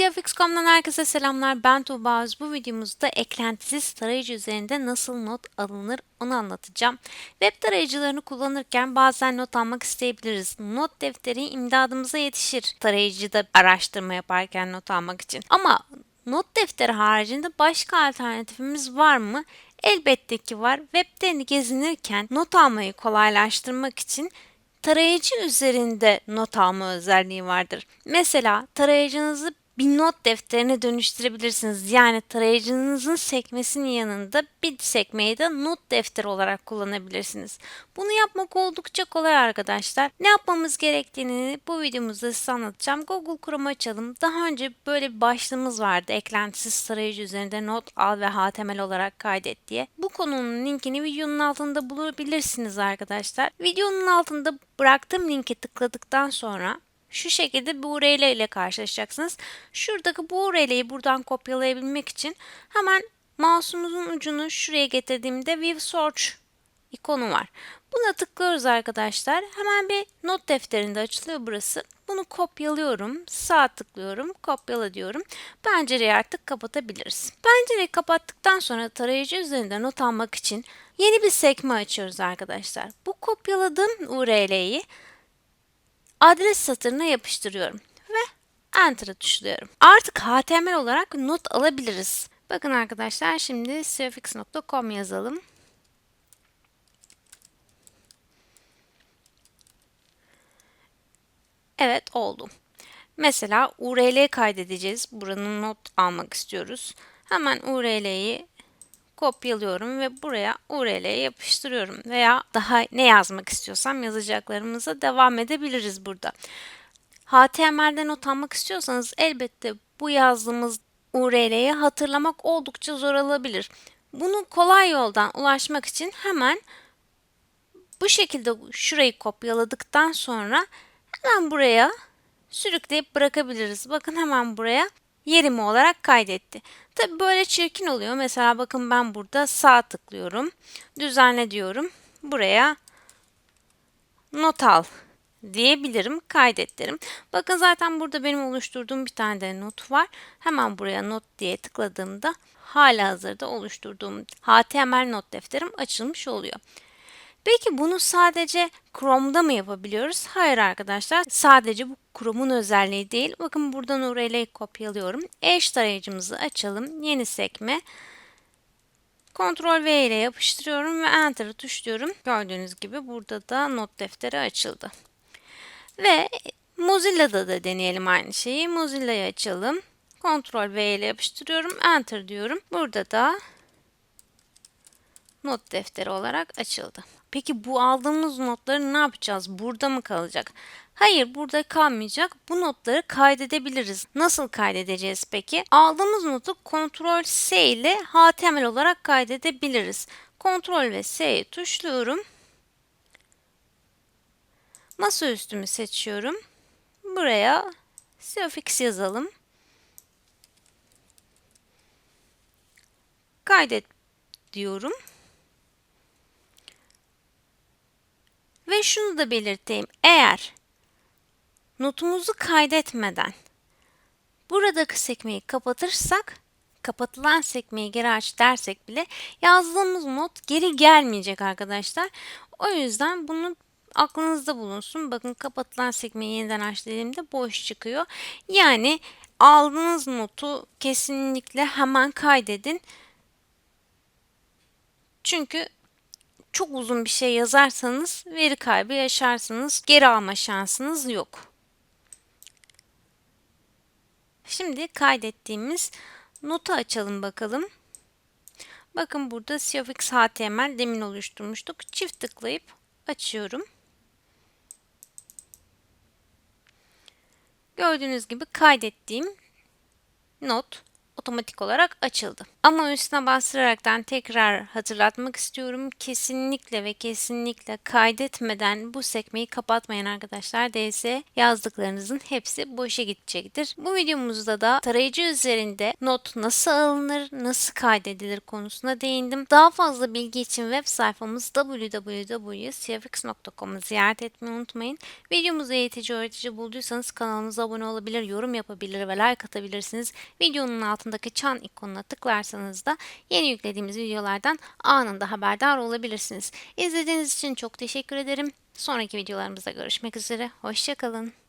CFX.com'dan herkese selamlar. Ben Tuğba Öz. Bu videomuzda eklentisiz tarayıcı üzerinde nasıl not alınır onu anlatacağım. Web tarayıcılarını kullanırken bazen not almak isteyebiliriz. Not defteri imdadımıza yetişir tarayıcıda araştırma yaparken not almak için. Ama not defteri haricinde başka alternatifimiz var mı? Elbette ki var. Web'de gezinirken not almayı kolaylaştırmak için tarayıcı üzerinde not alma özelliği vardır. Mesela tarayıcınızı bir not defterine dönüştürebilirsiniz. Yani tarayıcınızın sekmesinin yanında bir sekmeyi de not defteri olarak kullanabilirsiniz. Bunu yapmak oldukça kolay arkadaşlar. Ne yapmamız gerektiğini bu videomuzda size anlatacağım. Google Chrome açalım. Daha önce böyle bir başlığımız vardı. Eklentisiz tarayıcı üzerinde not al ve HTML olarak kaydet diye. Bu konunun linkini videonun altında bulabilirsiniz arkadaşlar. Videonun altında bıraktığım linke tıkladıktan sonra şu şekilde bir URL ile karşılaşacaksınız. Şuradaki bu URL'yi buradan kopyalayabilmek için hemen mouse'umuzun ucunu şuraya getirdiğimde View Search ikonu var. Buna tıklıyoruz arkadaşlar. Hemen bir not defterinde açılıyor burası. Bunu kopyalıyorum. Sağ tıklıyorum. Kopyala diyorum. Pencereyi artık kapatabiliriz. Pencereyi kapattıktan sonra tarayıcı üzerinde not almak için yeni bir sekme açıyoruz arkadaşlar. Bu kopyaladığım URL'yi adres satırına yapıştırıyorum ve Enter'a tuşluyorum. Artık HTML olarak not alabiliriz. Bakın arkadaşlar şimdi cfx.com yazalım. Evet oldu. Mesela URL kaydedeceğiz. Buranın not almak istiyoruz. Hemen URL'yi kopyalıyorum ve buraya URL'ye yapıştırıyorum. Veya daha ne yazmak istiyorsam yazacaklarımıza devam edebiliriz burada. HTML'de not almak istiyorsanız elbette bu yazdığımız URL'yi hatırlamak oldukça zor olabilir. Bunu kolay yoldan ulaşmak için hemen bu şekilde şurayı kopyaladıktan sonra hemen buraya sürükleyip bırakabiliriz. Bakın hemen buraya yerimi olarak kaydetti. Tabi böyle çirkin oluyor. Mesela bakın ben burada sağ tıklıyorum. Düzenle diyorum. Buraya not al diyebilirim, kaydet derim. Bakın zaten burada benim oluşturduğum bir tane de not var. Hemen buraya not diye tıkladığımda hala hazırda oluşturduğum HTML not defterim açılmış oluyor. Peki bunu sadece Chrome'da mı yapabiliyoruz? Hayır arkadaşlar. Sadece bu Chrome'un özelliği değil. Bakın buradan URL'yi kopyalıyorum. Edge tarayıcımızı açalım. Yeni sekme. Ctrl V ile yapıştırıyorum ve Enter'ı tuşluyorum. Gördüğünüz gibi burada da not defteri açıldı. Ve Mozilla'da da deneyelim aynı şeyi. Mozilla'yı açalım. Ctrl V ile yapıştırıyorum. Enter diyorum. Burada da not defteri olarak açıldı. Peki bu aldığımız notları ne yapacağız? Burada mı kalacak? Hayır, burada kalmayacak. Bu notları kaydedebiliriz. Nasıl kaydedeceğiz peki? Aldığımız notu Ctrl S ile HTML olarak kaydedebiliriz. Ctrl ve S'yi tuşluyorum. Masaüstümü seçiyorum. Buraya suffix yazalım. Kaydet diyorum. Ve şunu da belirteyim. Eğer notumuzu kaydetmeden buradaki sekmeyi kapatırsak, kapatılan sekmeyi geri aç dersek bile yazdığımız not geri gelmeyecek arkadaşlar. O yüzden bunu aklınızda bulunsun. Bakın kapatılan sekmeyi yeniden aç dediğimde boş çıkıyor. Yani aldığınız notu kesinlikle hemen kaydedin. Çünkü çok uzun bir şey yazarsanız veri kaybı yaşarsınız. Geri alma şansınız yok. Şimdi kaydettiğimiz notu açalım bakalım. Bakın burada CFX HTML demin oluşturmuştuk. Çift tıklayıp açıyorum. Gördüğünüz gibi kaydettiğim not otomatik olarak açıldı. Ama üstüne bastıraraktan tekrar hatırlatmak istiyorum. Kesinlikle ve kesinlikle kaydetmeden bu sekmeyi kapatmayın arkadaşlar. DS yazdıklarınızın hepsi boşa gidecektir. Bu videomuzda da tarayıcı üzerinde not nasıl alınır, nasıl kaydedilir konusuna değindim. Daha fazla bilgi için web sayfamız www.cfx.com'u ziyaret etmeyi unutmayın. Videomuzu eğitici öğretici bulduysanız kanalımıza abone olabilir, yorum yapabilir ve like atabilirsiniz. Videonun altındaki çan ikonuna tıklarsanız da yeni yüklediğimiz videolardan anında haberdar olabilirsiniz. İzlediğiniz için çok teşekkür ederim. Sonraki videolarımızda görüşmek üzere. Hoşçakalın.